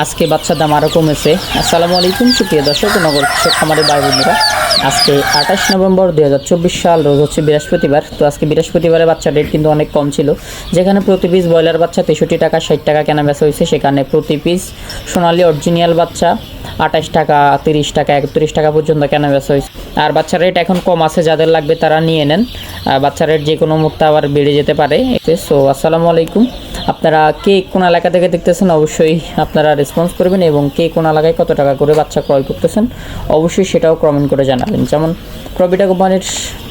আজকে বাচ্চার দাম আরও কমেছে। আসসালামু আলাইকুম, সুপ্রিয় দর্শক নগর কৃষক খামারের ভাই বোনেরা। আজকে আঠাশ নভেম্বর দুই হাজার চব্বিশ সাল, রোজ হচ্ছে বৃহস্পতিবার। তো আজকে বৃহস্পতিবারে বাচ্চার রেট কিন্তু অনেক কম ছিল। যেখানে প্রতি পিস ব্রয়লার বাচ্চা তেষট্টি টাকা, ষাট টাকা কেনা বেচা হয়েছে। সেখানে প্রতি পিস সোনালি অরিজিনাল বাচ্চা আঠাশ টাকা, তিরিশ টাকা, একত্রিশ টাকা পর্যন্ত কেনা বেচা হয়েছে। আর বাচ্চার রেট এখন কম আছে, যাদের লাগবে তারা নিয়ে নেন। বাচ্চার রেট যে কোনো মুহূর্তে আবার বেড়ে যেতে পারে। সো আসসালামু আলাইকুম। আপনারা কে কোন এলাকা থেকে দেখতেছেন অবশ্যই আপনারা রেসপন্স করবেন এবং কে কোন এলাকায় কত টাকা করে বাচ্চা ক্রয় করতেছেন অবশ্যই সেটাও কমেন্ট করে জানাবেন। যেমন প্রবিটা কোম্পানির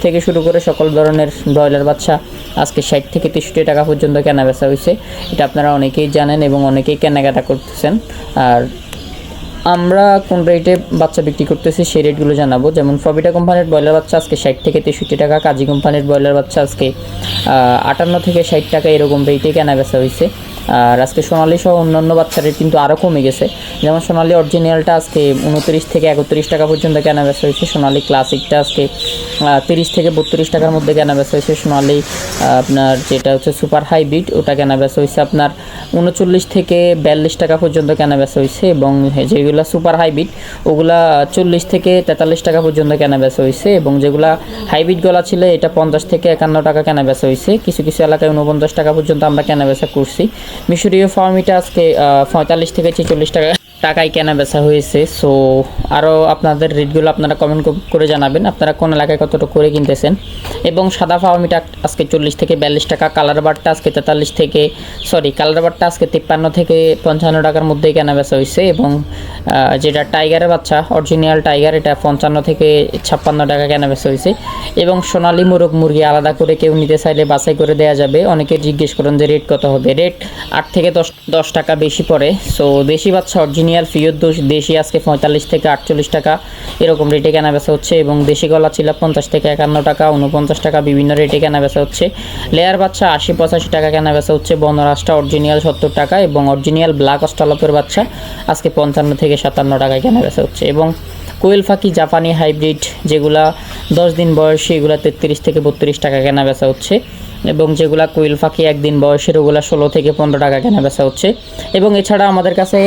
থেকে শুরু করে সকল ধরনের ব্রয়লার বাচ্চা আজকে ষাট থেকে তেষট্টি টাকা পর্যন্ত কেনা বেচা হয়েছে এটা আপনারা অনেকেই জানেন এবং অনেকেই কেনাকাটা করতেছেন। আর আমরা কোন রেটে বাচ্চা বিক্রি করতেছি সেই রেটগুলো জানাব। যেমন ফবিটা কোম্পানির ব্রয়লার বাচ্চা আজকে ষাট থেকে তেষট্টি টাকা কাজী কোম্পানির ব্রয়লার বাচ্চা আজকে আটান্ন থেকে ষাট টাকা এরকম রেটে কেনা বেচা হয়েছে আর আজকে সোনালি সহ অন্যান্য বাচ্চার রেট কিন্তু আরও কমে গেছে। যেমন সোনালি অরিজিনালটা আজকে উনত্রিশ থেকে একত্রিশ টাকা পর্যন্ত কেনা বেচা হয়েছে। সোনালি ক্লাসিকটা আজকে তিরিশ থেকে বত্রিশ টাকার মধ্যে কেনা বেচা হয়েছে। সোনালি আপনার যেটা হচ্ছে সুপার হাইব্রিড ওটা কেনা বেচা হয়েছে আপনার উনচল্লিশ থেকে বিয়াল্লিশ টাকা পর্যন্ত কেনা বেচা হয়েছে এবং যেগুলো সুপার হাইব্রিড ওগুলা চল্লিশ থেকে তেতাল্লিশ টাকা পর্যন্ত কেনা বেচা হয়েছে এবং যেগুলা হাইব্রিড গলা ছিল, এটা পঞ্চাশ থেকে একান্ন টাকা কেনা বেচা হয়েছে। কিছু কিছু এলাকায় উনপঞ্চাশ টাকা পর্যন্ত আমরা কেনা বেচা করছি। মিশরীয় ফার্মিটা আজকে পঁয়তাল্লিশ থেকে ছেচল্লিশ টাকা টাকায় কেনা বেচা হয়েছে সো আরও আপনাদের রেটগুলো আপনারা কমেন্ট করে জানাবেন, আপনারা কোন এলাকায় কতটা করে কিনতেছেন। এবং সাদা ফার্মিটা আজকে চল্লিশ থেকে বিয়াল্লিশ টাকা, কালার বারটা আজকে তেতাল্লিশ থেকে সরি কালার বারটা আজকে তিপ্পান্ন থেকে পঞ্চান্ন টাকার মধ্যেই কেনা বেচা হয়েছে এবং যেটা টাইগারের বাচ্চা অরিজিনাল টাইগার, এটা পঞ্চান্ন থেকে ছাপ্পান্ন টাকা কেনা বেচা হয়েছে। এবং সোনালি মোরগ মুরগি আলাদা করে কেউ নিতে চাইলে বাছাই করে দেওয়া যাবে, অনেকে জিজ্ঞেস করেন যে রেট কত হবে? রেট আট থেকে দশ দশ টাকা বেশি পড়ে সো দেশি বাচ্চা অরিজিনাল ফিওর দেশি, আজকে পঁয়তাল্লিশ থেকে আটচল্লিশ টাকা। এরকম রেটে কেনা বেচা হচ্ছে এবং দেশি গলা ছিল পঞ্চাশ থেকে একান্ন টাকা উনপঞ্চাশ টাকা বিভিন্ন রেটে কেনা বেচা হচ্ছে। লেয়ার বাচ্চা আশি পঁচাশি টাকা কেনা বেচা হচ্ছে বনরাজটা অরিজিনাল সত্তর টাকা এবং অরিজিনাল ব্ল্যাক অস্টালপের বাচ্চা আজকে পঞ্চান্ন থেকে সাতান্ন টাকায় কেনা বেচা হচ্ছে এবং কোয়েল ফাঁকি জাপানি হাইব্রিড যেগুলা দশ দিন বয়সী, এগুলা তেত্রিশ থেকে বত্রিশ টাকা কেনা বেচা হচ্ছে। এবং যেগুলা কোয়েল ফাঁকি একদিন বয়সের ওগুলা ষোলো থেকে পনেরো টাকা কেনা বেচা হচ্ছে। এবং এছাড়া আমাদের কাছে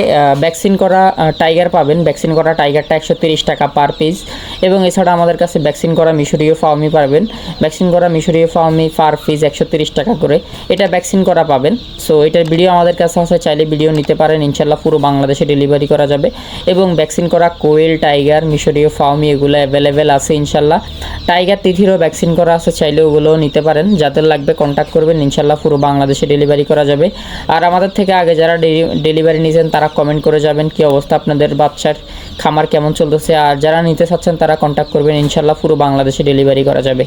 ভ্যাকসিন করা টাইগার পাবেন। ভ্যাকসিন করা টাইগারটা একশো তিরিশ টাকা পার পিস এবং এছাড়া আমাদের কাছে ভ্যাকসিন করা মিশরীয় ফার্মি পাবেন ভ্যাকসিন করা মিশরীয় ফার্মি পার পিস একশো তিরিশ টাকা করে। এটা ভ্যাকসিন করা পাবেন। সো এটার ভিডিও আমাদের কাছে আছে। চাইলে ভিডিও নিতে পারেন। ইনশাল্লাহ পুরো বাংলাদেশে ডেলিভারি করা যাবে। এবং ভ্যাকসিন করা কোয়েল টাইগার মিশরীয় ফার্মি এগুলো অ্যাভেলেবেল আছে ইনশাল্লাহ টাইগার তিথিরও ভ্যাকসিন করা আছে। চাইলে ওগুলোও নিতে পারেন। যাদের লাগবে কন্ট্যাক্ট করবেন, ইনশাল্লাহ পুরো বাংলাদেশে ডেলিভারি করা যাবে। আর আমাদের থেকে আগে যারা ডেলিভারি নিয়েছেন তারা কমেন্ট করে যাবেন কি অবস্থা আপনাদের বাচ্চার খামার কেমন চলতেছে। আর যারা নিতে চাচ্ছেন, তারা কন্ট্যাক্ট করবেন, ইনশাল্লাহ পুরো বাংলাদেশে ডেলিভারি করা যাবে।